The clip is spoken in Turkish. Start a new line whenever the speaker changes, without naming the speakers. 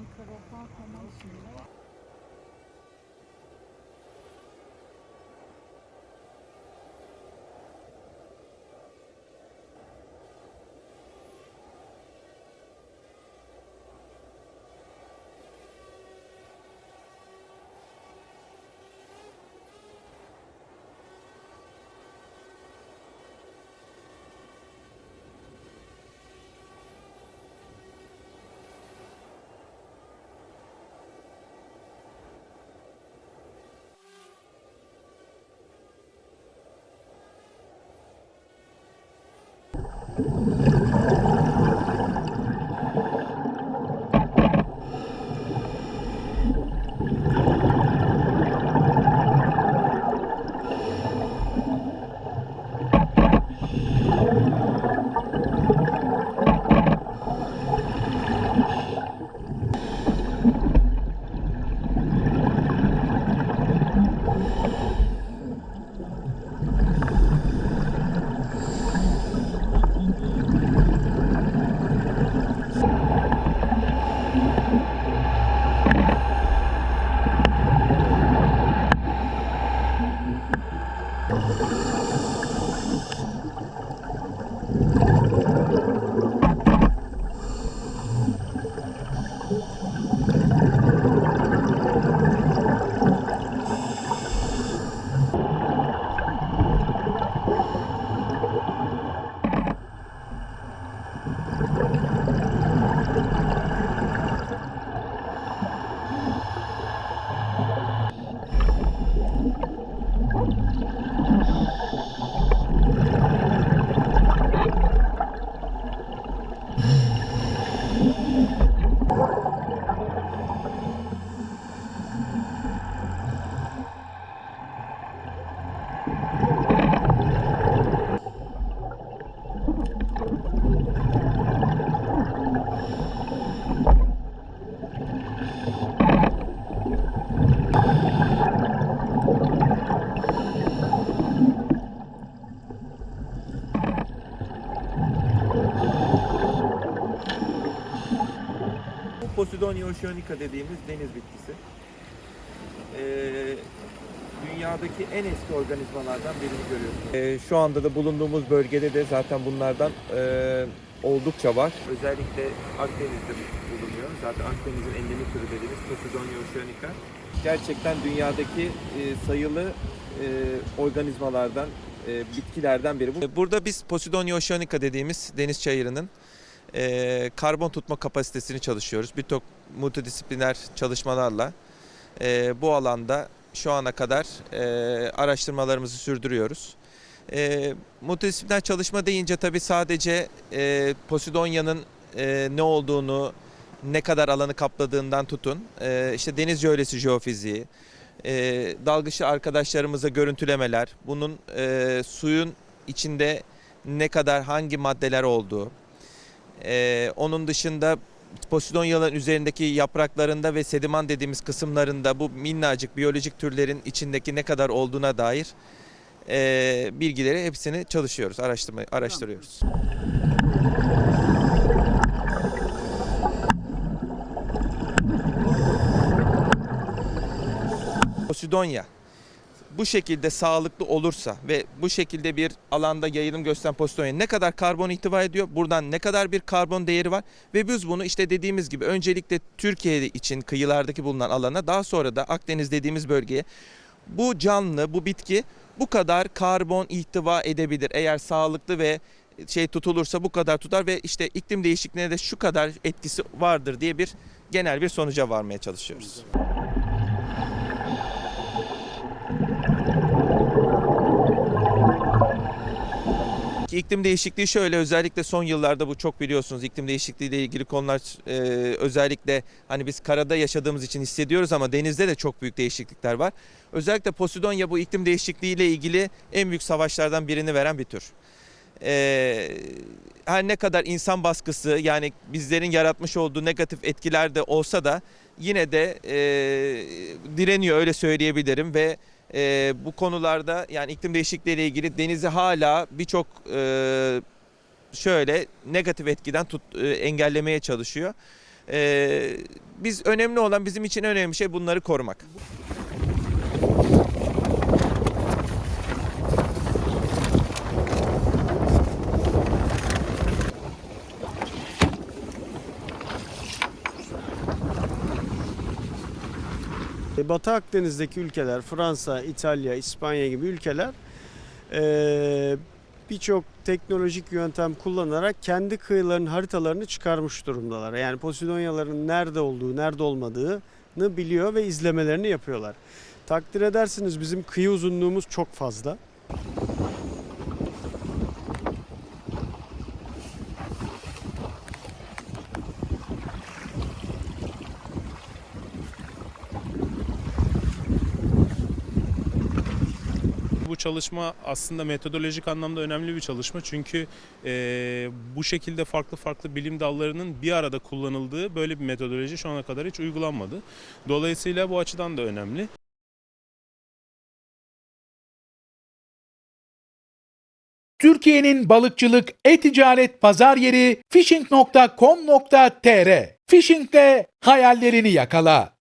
Ankara falan tamam Thank
you. Posidonia oceanica dediğimiz deniz bitkisi. Ee, dünyadaki en eski organizmalardan birini görüyorsunuz. Ee, şu anda da bulunduğumuz bölgede de zaten bunlardan e, oldukça var. Özellikle Akdeniz'de bulunuyor. Zaten Akdeniz'in endemik türü dediğimiz Posidonia oceanica. Gerçekten dünyadaki e, sayılı e, organizmalardan, e, bitkilerden biri. Bu- Burada biz Posidonia oceanica dediğimiz deniz çayırının e, karbon tutma kapasitesini çalışıyoruz. Birçok multidisipliner çalışmalarla e, bu alanda şu ana kadar e, araştırmalarımızı sürdürüyoruz. E, multidisipliner çalışma deyince tabii sadece e, Posidonya'nın e, ne olduğunu, ne kadar alanı kapladığından tutun, e, işte deniz jöylesi jeofiziği, e, dalgıçlı arkadaşlarımıza görüntülemeler, bunun e, suyun içinde ne kadar hangi maddeler olduğu, ee, onun dışında Posidonyaların üzerindeki yapraklarında ve sediman dediğimiz kısımlarında bu minnacık biyolojik türlerin içindeki ne kadar olduğuna dair e, bilgileri hepsini çalışıyoruz, araştırma, araştırıyoruz. Posidonya bu şekilde sağlıklı olursa ve bu şekilde bir alanda yayılım gösteren Posidonya ne kadar karbon ihtiva ediyor? Buradan ne kadar bir karbon değeri var? Ve biz bunu işte dediğimiz gibi öncelikle Türkiye için kıyılardaki bulunan alana daha sonra da Akdeniz dediğimiz bölgeye bu canlı, bu bitki bu kadar karbon ihtiva edebilir. Eğer sağlıklı ve şey tutulursa bu kadar tutar ve işte iklim değişikliğine de şu kadar etkisi vardır diye bir genel bir sonuca varmaya çalışıyoruz. İklim değişikliği şöyle özellikle son yıllarda bu çok biliyorsunuz iklim değişikliği ile ilgili konular e, özellikle hani biz karada yaşadığımız için hissediyoruz ama denizde de çok büyük değişiklikler var. Özellikle Posidonya bu iklim değişikliği ile ilgili en büyük savaşlardan birini veren bir tür. E, her ne kadar insan baskısı yani bizlerin yaratmış olduğu negatif etkiler de olsa da yine de e, direniyor öyle söyleyebilirim ve e, bu konularda yani iklim değişikliği ile ilgili denizi hala birçok e, şöyle negatif etkiden tut, e, engellemeye çalışıyor. Ee, biz önemli olan bizim için önemli şey bunları korumak.
Batı Akdeniz'deki ülkeler, Fransa, İtalya, İspanya gibi ülkeler e, birçok teknolojik yöntem kullanarak kendi kıyılarının haritalarını çıkarmış durumdalar. Yani Posidonyaların nerede olduğu, nerede olmadığını biliyor ve izlemelerini yapıyorlar. Takdir edersiniz bizim kıyı uzunluğumuz çok fazla.
Çalışma aslında metodolojik anlamda önemli bir çalışma çünkü eee, bu şekilde farklı farklı bilim dallarının bir arada kullanıldığı böyle bir metodoloji şu ana kadar hiç uygulanmadı. Dolayısıyla bu açıdan da önemli.
Türkiye'nin balıkçılık, e-ticaret pazar yeri fishing.com.tr. Fishing'de hayallerini yakala.